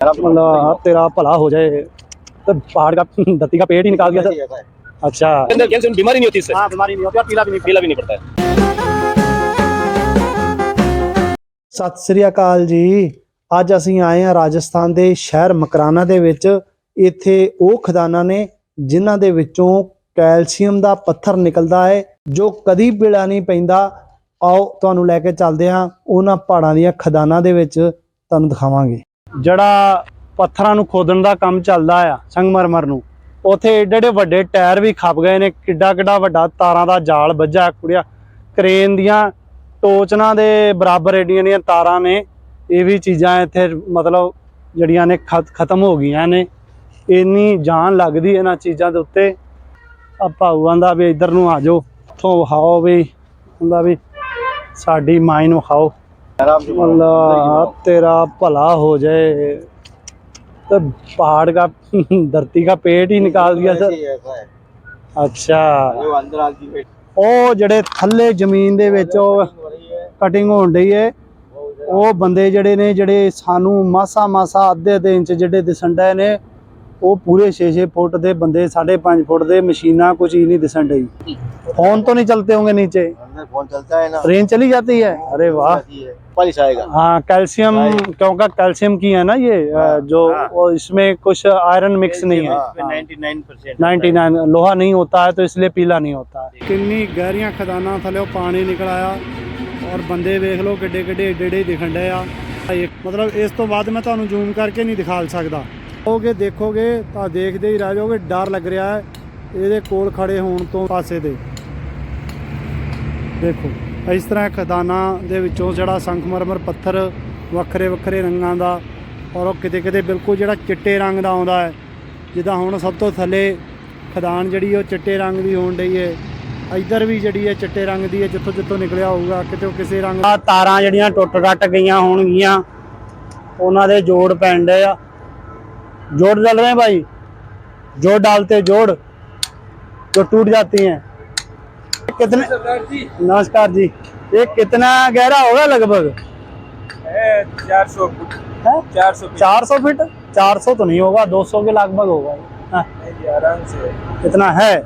अल्लाह तेरा भला हो जाए तो पहाड़ का धरती का पेट ही निकाल दिया था अच्छा अंदर कैंसर बीमारी नहीं होती इससे हाँ बीमारी नहीं होती और पीला भी नहीं पीला भी नहीं पड़ता है ਸਤਿ ਸ੍ਰੀ ਅਕਾਲ ਜੀ ਅੱਜ ਅਸੀਂ ਆਏ ਹਾਂ ਰਾਜਸਥਾਨ ਦੇ ਸ਼ਹਿਰ ਮਕਰਾਨਾ ਦੇ ਵਿੱਚ ਇੱਥੇ ਉਹ ਖਦਾਨਾਂ ਨੇ ਜਿਨ੍ਹਾਂ ਦੇ ਵਿੱਚੋਂ ਕੈਲਸ਼ੀਅਮ ਦਾ ਪੱਥਰ ਨਿਕਲਦਾ ਹੈ ਜੋ ਕਦੀ ਪੀਲਾ ਨਹੀਂ ਪੈਂਦਾ ਆਓ ਤੁਹਾਨੂੰ ਲੈ ਕੇ ਚੱਲਦੇ ਹਾਂ ਉਹਨਾਂ ਪਹਾੜਾਂ ਦੀਆਂ ਖਦਾਨਾਂ ਦੇ ਵਿੱਚ ਤੁਹਾਨੂੰ ਦਿਖਾਵਾਂਗੇ ਜਿਹੜਾ ਪੱਥਰਾਂ ਨੂੰ ਖੋਦਣ ਦਾ ਕੰਮ ਚੱਲਦਾ ਆ, ਸੰਗਮਰਮਰ ਨੂੰ, ਉਥੇ ਏਡੇ ਏਡੇ ਵੱਡੇ ਟਾਇਰ ਵੀ ਖੱਪ ਗਏ ਨੇ, ਕਿੱਡਾ ਕਿੱਡਾ ਵੱਡਾ ਤਾਰਾਂ ਦਾ ਜਾਲ ਵੱਜਾ ਕੁੜਿਆ, ਕਰੇਨ ਦੀਆਂ ਟੋਚਨਾਂ ਦੇ ਬਰਾਬਰ ਏਡੀਆਂ ਦੀਆਂ ਤਾਰਾਂ ਨੇ, ਇਹ ਵੀ ਚੀਜ਼ਾਂ ਇੱਥੇ ਮਤਲਬ ਜਿਹੜੀਆਂ ਨੇ ਖਤਮ ਹੋ ਗਈਆਂ ਨੇ, ਇੰਨੀ ਜਾਨ ਲੱਗਦੀ ਇਹਨਾਂ ਚੀਜ਼ਾਂ ਦੇ ਉੱਤੇ ਆ ਭਾਊਆਂ ਦਾ ਵੀ ਇੱਧਰ ਨੂੰ ਆ ਜਾਓ, ਉੱਥੋਂ ਵਿਖਾਓ ਵੀ ਹੁੰਦਾ ਵੀ ਸਾਡੀ ਮਾਈ ਨੂੰ ਖਾਓ ਅੱਲਾ तेरा भला हो जाए तो पहाड़ का धरती का पेट ही निकाल दिया सर ਅੱਛਾ ਉਹ ਜਿਹੜੇ ਥੱਲੇ ਜ਼ਮੀਨ ਦੇ ਵਿੱਚ ਉਹ ਕਟਿੰਗ ਹੋਣ ਡਈ ਏ ਉਹ ਬੰਦੇ ਜਿਹੜੇ ਨੇ ਜਿਹੜੇ ਸਾਨੂੰ ਮਾਸਾ ਮਾਸਾ ਅੱਧੇ ਅੱਧੇ ਇੰਚ ਜਿਹੜੇ ਦਿਸਣ ਡਏ ਨੇ ਉਹ ਪੂਰੇ 6-6 ਫੁੱਟ ਦੇ ਬੰਦੇ 5.5 ਫੁੱਟ ਦੇ ਮਸ਼ੀਨਾਂ ਕੁਝ ਹੀ ਨਹੀਂ ਦਿਸਣ ਡਈ ਫੋਨ तो नहीं चलते होंगे नीचे अंदर फोन चलता है ना ट्रेन चली जाती है अरे वाह जाती है पुलिस आएगा हाँ कैल्शियम क्योंकि कैल्शियम की है ना ये अ, जो वो इसमें कुछ आयरन मिक्स नहीं है नाइन्टी नाइन परसेंट 99 लोहा नहीं होता है तो इसलिए पीला नहीं होता है ਕਿੰਨੀ ਗਹਿਰੀਆਂ ਖਦਾਨਾਂ ਥੱਲੇ ਪਾਣੀ ਨਿਕਲ ਆਇਆ ਔਰ ਬੰਦੇ ਵੇਖ ਲਓ ਕਿੱਡੇ ਕਿੱਡੇ ਏਡੇ ਏਡੇ ਦਿਖਣ ਡਏ ਆ ਇੱਕ- ਮਤਲਬ ਇਸ ਤੋਂ ਬਾਅਦ ਮੈਂ ਤੁਹਾਨੂੰ ਜ਼ੂਮ ਕਰਕੇ ਨਹੀਂ ਦਿਖਾ ਸਕਦਾ ਹੋਗੇ ਦੇਖੋਗੇ, ਤਾਂ ਦੇਖਦੇ ਹੀ ਰਹਿ ਜਾਓਗੇ। ਡਰ ਲੱਗ ਰਿਹਾ ਹੈ। ਇਹਦੇ ਕੋਲ ਖੜੇ ਹੋਣ ਤੋਂ ਪਾਸੇ ਦੇ। ਦੇਖੋ, ਇਸ ਤਰ੍ਹਾਂ ਖਦਾਨਾਂ ਦੇ ਵਿੱਚੋਂ ਜਿਹੜਾ ਸੰਖਮਰਮਰ ਪੱਥਰ ਵੱਖਰੇ ਵੱਖਰੇ ਰੰਗਾਂ ਦਾ ਔਰ ਉਹ ਕਿਤੇ ਕਿਤੇ ਬਿਲਕੁਲ ਜਿਹੜਾ ਚਿੱਟੇ ਰੰਗ ਦਾ ਆਉਂਦਾ ਹੈ। ਜਿੱਦਾਂ ਹੁਣ ਸਭ ਤੋਂ ਥੱਲੇ ਖਦਾਨ ਜਿਹੜੀ ਉਹ ਚਿੱਟੇ ਰੰਗ ਦੀ ਹੋਣ ਡਈ ਹੈ। ਇੱਧਰ ਵੀ ਜਿਹੜੀ ਹੈ ਚਿੱਟੇ ਰੰਗ ਦੀ ਹੈ, ਜਿੱਥੋਂ ਜਿੱਥੋਂ ਨਿਕਲਿਆ ਹੋਊਗਾ ਕਿਤੇ ਉਹ ਕਿਸੇ ਰੰਗ ਆ ਤਾਰਾਂ ਜਿਹੜੀਆਂ ਟੁੱਟ ਟੱਟ ਗਈਆਂ ਹੋਣਗੀਆਂ। ਉਹਨਾਂ ਦੇ ਜੋੜ ਪੈਣ ਡਏ ਆ। जोड़ डाल रहे हैं भाई। जोड़ डालते जोड़। जो टूट जाती हैं। कितने नमस्कार जी। ये कितना गहरा होगा लगभग? चार सौ फुट। चार सौ चार सौ फीट? चार सौ तो नहीं होगा दो सौ के लगभग होगा। हाँ, आराम से। कितना है?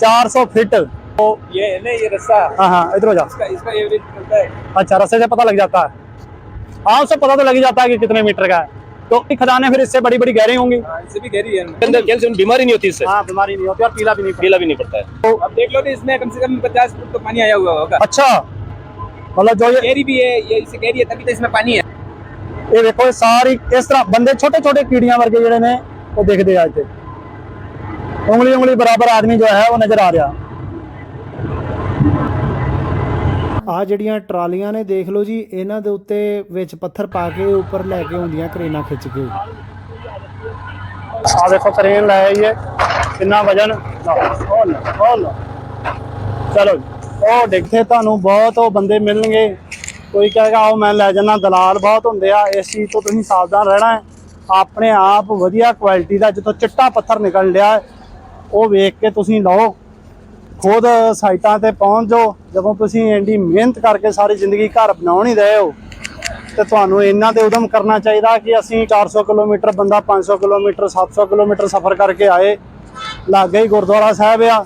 चार सौ फीट। तो ये ना ये रस्सा हाँ हाँ इधर हो जा इसका इसका एवरेज है। अच्छा रस्ते से पता लग जाता है। हाँ उससे पता तो लग ही जाता है कि कितने मीटर का है। तो खदाने फिर इससे बड़ी बड़ी गहरी होंगी। हाँ, इससे भी गहरी है। बीमारी नहीं होती इससे। हाँ, बीमारी नहीं होती और पीला भी नहीं पीला भी नहीं पड़ता है। तो अब देख लो इसमें कम से कम पचास फुट तो पानी आया हुआ होगा। अच्छा मतलब जो ये गहरी भी है ये इससे गहरी है तभी तो इसमें पानी है। ये देखो सारी इस तरह बंदे छोटे छोटे कीड़िया वर्ग जड़े ने वो देखते आज। उंगली उंगली बराबर आदमी जो है वो नज़र आ रहा। ਆ ਜਿਹੜੀਆਂ ਟਰਾਲੀਆਂ ਨੇ, ਦੇਖ ਲਓ ਜੀ, ਇਹਨਾਂ ਦੇ ਉੱਤੇ ਵਿੱਚ ਪੱਥਰ ਪਾ ਕੇ ਉੱਪਰ ਲੈ ਕੇ ਆਉਂਦੀਆਂ ਕਰੇਨਾਂ ਖਿੱਚ ਕੇ। ਆ ਦੇਖੋ, ਕਰੇਨ ਲੈ ਆਈ ਕਿੰਨਾ ਵਜਨ? ਚਲੋ ਉਹ ਦੇਖੇ ਤੁਹਾਨੂੰ ਬਹੁਤ ਉਹ ਬੰਦੇ ਮਿਲਣਗੇ। ਕੋਈ ਕਹੇਗਾ, ਆਓ ਮੈਂ ਲੈ ਜਾਣਾ ਦਲਾਲ ਬਹੁਤ ਹੁੰਦੇ ਆ, ਇਸ ਚੀਜ਼ ਤੋਂ ਤੁਸੀਂ ਸਾਵਧਾਨ ਰਹਿਣਾ ਹੈ। ਆਪਣੇ ਆਪ ਵਧੀਆ ਕੁਆਲਿਟੀ ਦਾ ਜਦੋਂ ਚਿੱਟਾ ਪੱਥਰ ਨਿਕਲ ਰਿਹਾ ਉਹ ਵੇਖ ਕੇ ਤੁਸੀਂ ਲਓ। ਖੁਦ ਸਾਈਟਾਂ ਤੇ ਪਹੁੰਚ ਜਾਓ। ਜਦੋਂ ਤੁਸੀਂ ਇੰਨੀ ਮਿਹਨਤ ਕਰਕੇ ਸਾਰੀ ਜ਼ਿੰਦਗੀ ਘਰ ਬਣਾਉਣ ਹੀ ਰਹੇ ਹੋ, ਤੇ ਤੁਹਾਨੂੰ ਇਹਨਾਂ ਤੇ ਉਦਮ ਕਰਨਾ ਚਾਹੀਦਾ ਕਿ ਅਸੀਂ 400 ਕਿਲੋਮੀਟਰ ਬੰਦਾ 500 ਕਿਲੋਮੀਟਰ 700 ਕਿਲੋਮੀਟਰ ਸਫ਼ਰ ਕਰਕੇ ਆਏ। ਲਾਗੇ ਹੀ ਗੁਰਦੁਆਰਾ ਸਾਹਿਬ ਆ।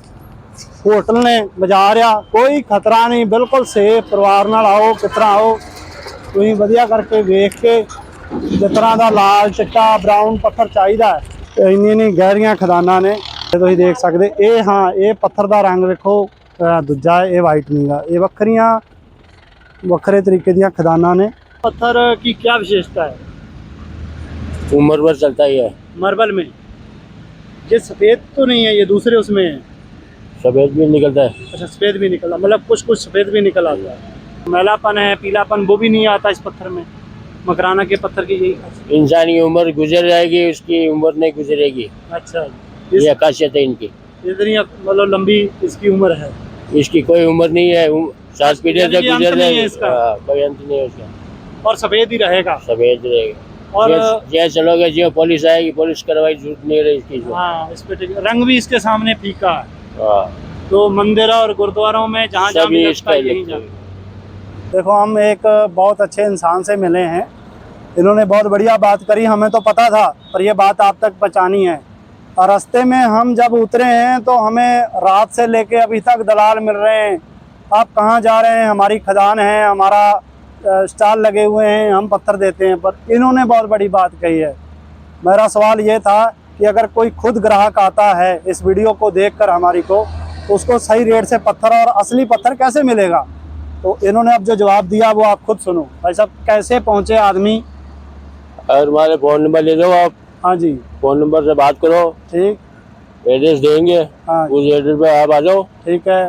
ਹੋਟਲ ਨੇ ਬਾਜ਼ਾਰ ਆ। ਕੋਈ ਖਤਰਾ ਨਹੀਂ, ਬਿਲਕੁਲ ਸੇਫ ਪਰਿਵਾਰ ਨਾਲ ਆਓ ਕਿਤਰਾ ਆਓ। ਤੁਸੀਂ ਵਧੀਆ ਕਰਕੇ ਵੇਖ ਕੇ ਜਿਸ ਤਰ੍ਹਾਂ ਦਾ ਲਾਲ ਚਿੱਟਾ ਬਰਾਊਨ ਪੱਥਰ ਚਾਹੀਦਾ ਇੰਨੀ ਇੰਨੀ ਗਹਿਰੀਆਂ ਖਦਾਨਾਂ ਨੇ। ਤੁਸੀਂ ਦੇਖ ਸਕਦੇ ਇਹ ਹਾਂ ਇਹ ਪੱਥਰ ਦਾ ਰੰਗ ਵੇਖੋ ਅਹ ਦੂਜਾ ਹੈ, ਇਹ ਵਾਈਟ ਨਹੀਂਗਾ ਇਹ ਵੱਖਰੀਆਂ ਵੱਖਰੇ ਤਰੀਕੇ ਦੀਆਂ ਖਦਾਨਾਂ ਨੇ पत्थर की क्या विशेषता है उम्र भर चलता ही है मार्बल में ये सफेद तो नहीं है ये दूसरे उसमें है सफेद भी निकलता है अच्छा सफेद भी निकला मतलब कुछ कुछ सफेद भी निकल आता है मैलापन है पीलापन वो भी नहीं आता इस पत्थर में मकराना के पत्थर की यही खासियत इंसान की उम्र गुजर जाएगी उसकी उम्र नहीं गुजरेगी अच्छा ये खासियत है इनकी। इतनी मतलब लंबी इसकी उम्र है। इसकी कोई उम्र नहीं है सात पीढ़ियों से गुजर नहीं है। कोई अंत नहीं है उसका। और सफ़ेद ही रहेगा। सफ़ेद रहेगी। और जैसे चलोगे जो पुलिस आएगी पुलिस कार्रवाई ज़रूरत नहीं रही इसकी हाँ इस पे रंग भी इसके सामने फीका है। हाँ। तो मंदिर और गुरुद्वारों में जहाँ देखो हम एक बहुत अच्छे इंसान से मिले हैं। इन्होंने बहुत बढ़िया बात करी हमें तो पता था पर ये बात आप तक पहुंचानी है। रास्ते में हम जब उतरे हैं तो हमें रात से लेके अभी तक दलाल मिल रहे हैं। आप कहाँ जा रहे हैं? हमारी खदान है, हमारा स्टॉल लगे हुए हैं, हम पत्थर देते हैं। पर इन्होंने बहुत बड़ी बात कही है। मेरा सवाल ये था कि अगर कोई खुद ग्राहक आता है इस वीडियो को देखकर हमारी को तो उसको सही रेट से पत्थर और असली पत्थर कैसे मिलेगा? तो इन्होंने अब जो जवाब दिया वो आप खुद सुनो। भाई साहब, कैसे पहुँचे आदमी? और हमारे फ़ोन नंबर ले दो आप। हाँ जी। फ़ोन नंबर से बात करो। ठीक। एड्रेस देंगे। हाँ उस एड्रेस पे आप आ जाओ। ठीक है।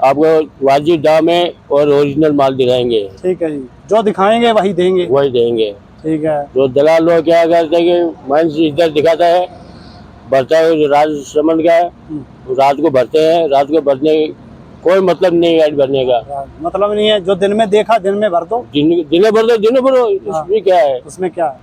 आपको वाजिब दाम में और ओरिजिनल माल दिखाएँगे ठीक है जी। जो दिखाएँगे वही देंगे। वही देंगे। ठीक है। जो दलाल लोग क्या करते हैं कि से इधर दिखाता है भरता है राज समझ का है रात को भरते हैं। रात को भरने कोई मतलब नहीं है भरने का। मतलब नहीं है। जो दिन में देखा दिन में भर दो। दिन दिन भर दो दिन भरो इसमें क्या है? उसमें क्या है?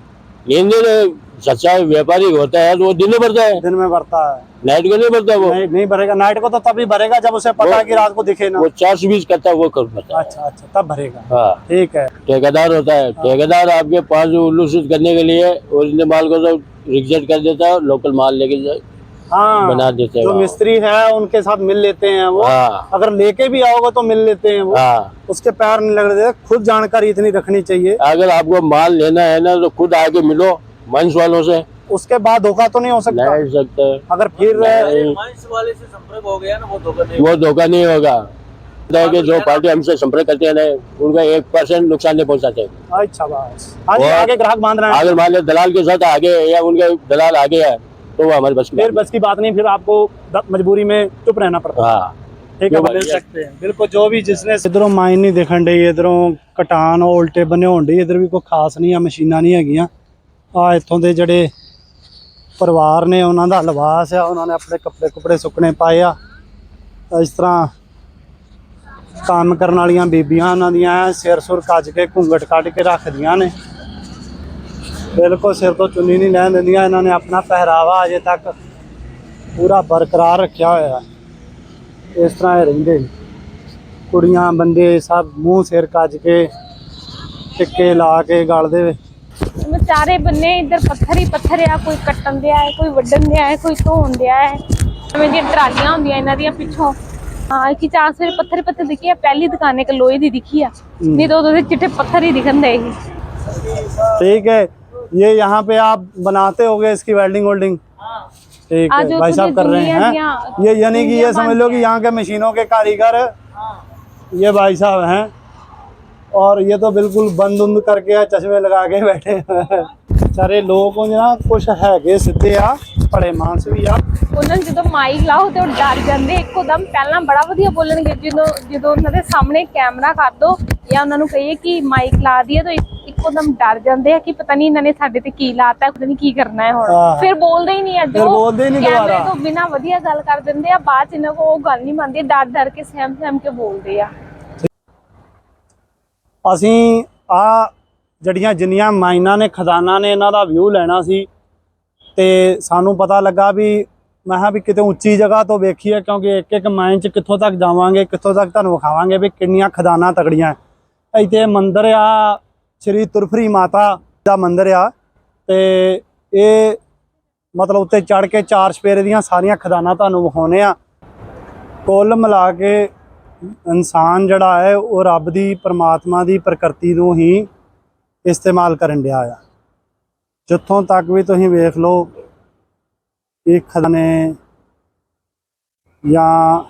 लेन देन सच्चा व्यापारी होता है तो वो दिन में भरता है? दिन में भरता है। नाइट को नहीं भरता वो? नहीं नहीं भरेगा। नाइट को तो तभी भरेगा जब उसे पता है कि रात को दिखे ना। वो चार सौ बीस करता है वो कर अच्छा अच्छा तब भरेगा। हाँ। ठीक है। ठेकेदार होता है। ठेकेदार आपके पास उल्लू शुद्ध करने के लिए ओरिजिनल माल को तो रिजेक्ट कर देता है लोकल माल लेके हाँ। बना देते हैं जो मिस्त्री है उनके साथ मिल लेते हैं वो। हाँ। अगर लेके भी आओगे तो मिल लेते हैं वो। हाँ। उसके पैर नहीं लग रहे खुद जानकारी इतनी रखनी चाहिए। अगर आपको माल लेना है ना तो खुद आके मिलो। मंच वालों से। उसके बाद धोखा तो नहीं हो सकता? नहीं सकता अगर फिर मंच वाले से संपर्क हो गया ना वो धोखा नहीं वो धोखा नहीं होगा। तो कि जो हाँ, तो पार्टी हमसे संपर्क करते हैं उनका एक परसेंट नुकसान नहीं पहुंचाते। अच्छा हाँ आगे ग्राहक बाँध रहे हैं। मान दलाल के साथ आगे या उनके दलाल आगे है तो वो हमारे बस फिर बस की बात नहीं फिर आपको मजबूरी में चुप रहना पड़ता है। हाँ। ठीक है सकते हैं। बिल्कुल जो भी जिसने इधरों माइन नहीं देखन इधरों कटान उल्टे बने होने इधर भी कोई खास नहीं है मशीना नहीं है ਆ ਇੱਥੋਂ ਦੇ ਜਿਹੜੇ ਪਰਿਵਾਰ ਨੇ ਉਹਨਾਂ ਦਾ ਲਿਬਾਸ ਆ, ਉਹਨਾਂ ਨੇ ਆਪਣੇ ਕੱਪੜੇ ਕੁਪੜੇ ਸੁੱਕਣੇ ਪਾਏ ਆ। ਇਸ ਤਰ੍ਹਾਂ ਕੰਮ ਕਰਨ ਵਾਲੀਆਂ ਬੀਬੀਆਂ ਉਹਨਾਂ ਦੀਆਂ ਸਿਰ ਸੁਰ ਕੱਜ ਕੇ ਘੁੰਗਟ ਕੱਢ ਕੇ ਰੱਖਦੀਆਂ ਨੇ। ਬਿਲਕੁਲ ਸਿਰ ਤੋਂ ਚੁੰਨੀ ਨਹੀਂ ਲੈਣ ਦਿੰਦੀਆਂ, ਇਹਨਾਂ ਨੇ ਆਪਣਾ ਪਹਿਰਾਵਾ ਅਜੇ ਤੱਕ ਪੂਰਾ ਬਰਕਰਾਰ ਰੱਖਿਆ ਹੋਇਆ। ਇਸ ਤਰ੍ਹਾਂ ਇਹ ਰਹਿੰਦੇ ਕੁੜੀਆਂ, ਬੰਦੇ ਸਭ ਮੂੰਹ ਸਿਰ ਕੱਜ ਕੇ ਟਿੱਕੇ ਲਾ ਕੇ ਗਲ ਦੇ ਮੈਂ ਚਾਰੇ ਬੰਨੇ ਇੱਧਰ ਪੱਥਰ ਹੀ ਪੱਥਰ ਆ ਕੋਈ ਕੱਟਣ ਦਿਆ ਹੈ ਕੋਈ ਵੱਢਣ ਦਿਆ ਹੈ ਕੋਈ ਧੋਣ ਦਿਆ ਹੈ ਐਵੇਂ ਦੀਆਂ ਟਰਾਲੀਆਂ ਹੁੰਦੀਆਂ ਇਹਨਾਂ ਦੀਆਂ ਪਿੱਛੋਂ ਹਾਂ ਕਿ ਚਾਰ ਸਵੇਰੇ ਪੱਥਰ ਹੀ ਪੱਥਰ ਦਿਖੀ ਆ ਪਹਿਲੀ ਦੁਕਾਨ ਇੱਕ ਲੋਹੇ ਦੀ ਦਿਖੀ ਆ ਨਹੀਂ ਤਾਂ ਉਦੋਂ ਦੇ ਚਿੱਟੇ ਪੱਥਰ ਹੀ ਦਿਖਣ ਦੇ ਸੀ ठीक है ये यहाँ पे आप बनाते होगे इसकी वेल्डिंग वेल्डिंग ठीक आज है जो भाई साहब तुझे कर रहे दुनिया हैं दिया- ये यानी कि ये दुनिया समझ लो कि यहाँ के मशीनों के कारीगर ये भाई साहब हैं और ये तो बिल्कुल बंद उंद करके चश्मे लगा के बैठे हैं सारे लोगों ना कुछ हैगे सिद्धे आ बड़े मानस भी आ ਉਹਨਾਂ ਨੂੰ ਜਦੋਂ ਮਾਈਕ ਲਾਓ ਤੇ ਉਹ ਡਰ ਜਾਂਦੇ ਇੱਕੋ ਦਮ ਪਹਿਲਾਂ ਬੜਾ ਵਧੀਆ ਬੋਲਣਗੇ ਜਦੋਂ ਜਦੋਂ ਉਹਨਾਂ ਦੇ ਸਾਹਮਣੇ ਕੈਮਰਾ ਕਰ ਦੋ ਜਾਂ ਉਹਨਾਂ ਨੂੰ ਕਹੀਏ ਕਿ ਮਾਈਕ ਲਾ ਦਈਏ ਤਾਂ ਇੱਕ- ਇੱਕੋ ਦਮ ਡਰ ਜਾਂਦੇ ਆ ਕਿ ਪਤਾ ਨਹੀਂ ਇਹਨਾਂ ਨੇ ਸਾਡੇ ਤੇ ਕੀ ਲਾਤਾ ਪਤਾ ਨਹੀਂ ਕੀ ਕਰਨਾ ਹੈ ਹੁਣ ਹਾਂ। ਫਿਰ ਬੋਲਦੇ ਹੀ ਨਹੀਂ ਅੱਜ ਫਿਰ ਬੋਲਦੇ ਹੀ ਨਹੀਂ ਕੈਮਰੇ ਦੁਬਾਰਾ। ਤੋਂ ਬਿਨਾ ਵਧੀਆ ਗੱਲ ਕਰ ਦਿੰਦੇ ਆ ਬਾਅਦ ਚ ਇਹਨਾਂ ਕੋ ਉਹ ਗੱਲ ਨਹੀਂ ਮੰਨਦੇ ਡਰ ਡਰ ਕੇ ਸਹਿਮ ਸਹਿਮ ਕੇ ਬੋਲਦੇ ਆ ਅਸੀਂ ਆ ਜਿਹੜੀਆਂ ਜਿੰਨੀਆਂ ਮਾਈਨਾਂ ਨੇ, ਖਜ਼ਾਨਾ ਨੇ ਇਹਨਾਂ ਦਾ ਵਿਊ ਲੈਣਾ ਸੀ ਤੇ ਸਾਨੂੰ ਪਤਾ ਲੱਗਾ ਵੀ ਮੈਂ ਕਿਹਾ ਵੀ ਕਿਤੇ ਉੱਚੀ ਜਗ੍ਹਾ ਤੋਂ ਵੇਖੀਏ ਕਿਉਂਕਿ ਇੱਕ ਇੱਕ ਮਾਈਨ ਚ ਕਿੱਥੋਂ ਤੱਕ ਜਾਵਾਂਗੇ, ਕਿੱਥੋਂ ਤੱਕ ਤੁਹਾਨੂੰ ਵਿਖਾਵਾਂਗੇ ਵੀ ਕਿੰਨੀਆਂ ਖਜ਼ਾਨਾ ਤਕੜੀਆਂ। ਇੱਥੇ ਮੰਦਿਰ ਆ, ਸ਼੍ਰੀ ਤੁਰਫਰੀ ਮਾਤਾ ਦਾ ਮੰਦਿਰ ਆ ਤੇ ਇਹ ਮਤਲਬ ਉੱਤੇ ਚੜ ਕੇ ਚਾਰ ਸਪੇਰੇ ਦੀਆਂ ਸਾਰੀਆਂ ਖਜ਼ਾਨਾ ਤੁਹਾਨੂੰ ਵਿਖਾਉਨੇ ਆ। ਕੁੱਲ ਮਿਲਾ ਕੇ ਇਨਸਾਨ ਜਿਹੜਾ ਹੈ, ਉਹ ਰੱਬ ਦੀ, ਪਰਮਾਤਮਾ ਦੀ ਪ੍ਰਕਿਰਤੀ ਨੂੰ ਹੀ ਇਸਤੇਮਾਲ ਕਰਨ ਡਿਆ ਆ। ਜਿੱਥੋਂ ਤੱਕ ਵੀ ਤੁਸੀਂ ਵੇਖ ਲਓ ਇਹ ਖਜ਼ਾਨੇ ਜਾਂ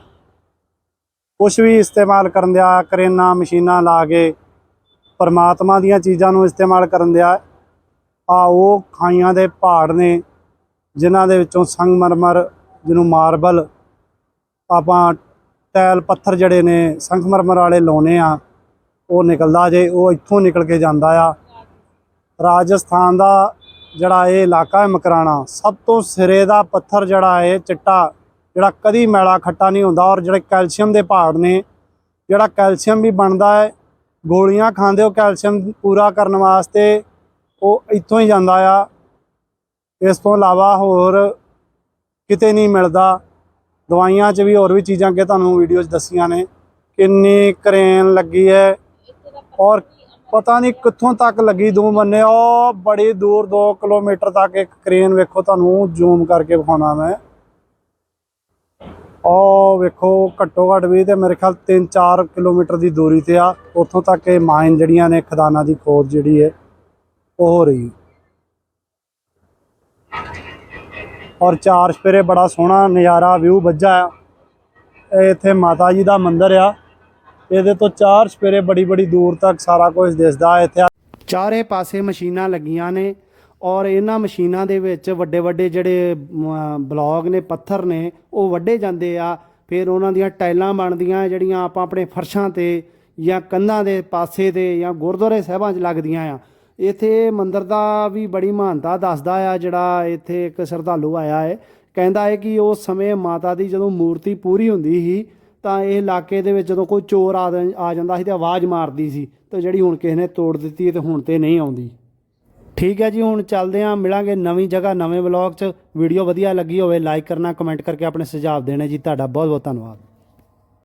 ਕੁਝ ਵੀ ਇਸਤੇਮਾਲ ਕਰਨ ਦਿਆ ਕਰੇਨਾ, ਮਸ਼ੀਨਾਂ ਲਾ ਕੇ ਪਰਮਾਤਮਾ ਦੀਆਂ ਚੀਜ਼ਾਂ ਨੂੰ ਇਸਤੇਮਾਲ ਕਰਨ ਦਿਆ ਆ ਉਹ ਖਾਈਆਂ ਦੇ ਪਹਾੜ ਨੇ, ਜਿਨ੍ਹਾਂ ਦੇ ਵਿੱਚੋਂ ਸੰਗਮਰਮਰ, ਜਿਹਨੂੰ ਮਾਰਬਲ ਆਪਾਂ ਟੈਲ ਪੱਥਰ ਜਿਹੜੇ ਨੇ ਸੰਖਮਰਮਰ ਵਾਲੇ ਲਾਉਨੇ ਆ, ਉਹ ਨਿਕਲਦਾ ਜੇ, ਉਹ ਇੱਥੋਂ ਨਿਕਲ ਕੇ ਜਾਂਦਾ ਆ। ਰਾਜਸਥਾਨ ਦਾ ਜਿਹੜਾ ਇਹ ਇਲਾਕਾ ਹੈ ਮਕਰਾਣਾ, ਸਭ ਤੋਂ ਸਿਰੇ ਦਾ ਪੱਥਰ ਜਿਹੜਾ ਹੈ ਚਿੱਟਾ, ਜਿਹੜਾ ਕਦੀ ਮੈਲਾ ਖੱਟਾ ਨਹੀਂ ਹੁੰਦਾ ਔਰ ਜਿਹੜੇ ਕੈਲਸ਼ੀਅਮ ਦੇ ਪਹਾੜ ਨੇ, ਜਿਹੜਾ ਕੈਲਸ਼ੀਅਮ ਵੀ ਬਣਦਾ ਹੈ, ਗੋਲੀਆਂ ਖਾਂਦੇ ਹੋ, ਕੈਲਸ਼ੀਅਮ ਪੂਰਾ ਕਰਨ ਵਾਸਤੇ ਉਹ ਇੱਥੋਂ ਹੀ ਜਾਂਦਾ ਆ। ਇਸ ਤੋਂ ਇਲਾਵਾ ਹੋਰ ਕਿਤੇ ਨਹੀਂ ਮਿਲਦਾ। ਦਵਾਈਆਂ 'ਚ ਵੀ ਹੋਰ ਵੀ ਚੀਜ਼ਾਂ ਅੱਗੇ ਤੁਹਾਨੂੰ ਵੀਡੀਓ 'ਚ ਦੱਸੀਆਂ ਨੇ। ਕਿੰਨੀ ਕਰੇਨ ਲੱਗੀ ਹੈ। ਔਰ ਪਤਾ ਨਹੀਂ ਕਿੱਥੋਂ ਤੱਕ ਲੱਗੀ ਦੋ ਬੰਨੇ। ਉਹ ਬੜੀ ਦੂਰ 2 ਕਿਲੋਮੀਟਰ ਤੱਕ ਇੱਕ ਕਰੇਨ ਵੇਖੋ, ਤੁਹਾਨੂੰ ਜ਼ੂਮ ਕਰਕੇ ਵਿਖਾਉਣਾ ਮੈਂ। ਉਹ ਵੇਖੋ, ਘੱਟੋ ਘੱਟ ਵੀ ਤੇ ਮੇਰੇ ਖਿਆਲ 3-4 ਕਿਲੋਮੀਟਰ ਦੀ ਦੂਰੀ ਤੇ ਆ। ਉੱਥੋਂ ਤੱਕ ਇਹ ਮਾਈਨ ਜਿਹੜੀਆਂ ਨੇ ਖਦਾਨਾਂ ਦੀ ਖੋਜ ਜਿਹੜੀ ਹੈ, ਉਹ ਹੋ ਰਹੀ ਹੈ। ਔਰ ਚਾਰ ਸਪੇਰੇ ਬੜਾ ਸੋਹਣਾ ਨਜ਼ਾਰਾ ਵਿਊ ਵੱਜਾ ਆ। ਇੱਥੇ ਮਾਤਾ ਜੀ ਦਾ ਮੰਦਿਰ ਆ। ਇਹਦੇ ਤੋਂ ਚਾਰ ਸਪੇਰੇ ਬੜੀ ਬੜੀ ਦੂਰ ਤੱਕ ਸਾਰਾ ਕੁਝ ਦਿਸਦਾ ਹੈ ਇੱਥੇ। ਚਾਰੇ ਪਾਸੇ ਮਸ਼ੀਨਾਂ ਲੱਗੀਆਂ ਨੇ ਔਰ ਇਹਨਾਂ ਮਸ਼ੀਨਾਂ ਦੇ ਵਿੱਚ ਵੱਡੇ ਵੱਡੇ ਜਿਹੜੇ ਮ, ਬਲੌਗ ਨੇ ਪੱਥਰ ਨੇ ਉਹ ਵੱਡੇ ਜਾਂਦੇ ਆ। ਫਿਰ ਉਹਨਾਂ ਦੀਆਂ ਟਾਈਲਾਂ ਬਣਦੀਆਂ ਜਿਹੜੀਆਂ ਆਪਾਂ ਆਪਣੇ ਫਰਸ਼ਾਂ ਤੇ ਜਾਂ ਕੰਧਾਂ ਦੇ ਪਾਸੇ ਤੇ ਜਾਂ ਗੁਰਦੁਆਰੇ ਸਾਹਿਬਾਂ 'ਚ ਲੱਗਦੀਆਂ ਆ। ਇੱਥੇ ਮੰਦਰ ਦਾ ਵੀ ਬੜੀ ਮਹਾਨਤਾ ਦੱਸਦਾ ਆ, ਜਿਹੜਾ ਇੱਥੇ ਇੱਕ ਸ਼ਰਧਾਲੂ ਆਇਆ ਹੈ ਕਹਿੰਦਾ ਹੈ ਕਿ ਉਸ ਸਮੇਂ ਮਾਤਾ ਦੀ ਜਦੋਂ ਮੂਰਤੀ ਪੂਰੀ ਹੁੰਦੀ ਸੀ, ਤਾਂ ਇਹ ਇਲਾਕੇ ਦੇ ਵਿੱਚ ਜਦੋਂ ਕੋਈ ਚੋਰ ਆ ਜਾਂ- ਆ ਜਾਂਦਾ ਸੀ ਤੇ ਆਵਾਜ਼ ਮਾਰਦੀ ਸੀ, ਤੇ ਜਿਹੜੀ ਹੁਣ ਕਿਸੇ ਨੇ ਤੋੜ ਦਿੱਤੀ ਹੈ ਤੇ ਹੁਣ ਤੇ ਨਹੀਂ ਆਉਂਦੀ। ਠੀਕ ਹੈ ਜੀ, ਹੁਣ ਚੱਲਦੇ ਆਂ ਮਿਲਾਂਗੇ ਨਵੀਂ ਜਗ੍ਹਾ, ਨਵੇਂ ਵਲੌਗ 'ਚ। ਵੀਡੀਓ ਵਧੀਆ ਲੱਗੀ ਹੋਵੇ, ਲਾਈਕ ਕਰਨਾ, ਕਮੈਂਟ ਕਰਕੇ ਆਪਣੇ ਸੁਝਾਅ ਦੇਣਾ ਜੀ। ਤੁਹਾਡਾ ਬਹੁਤ ਬਹੁਤ ਧੰਨਵਾਦ।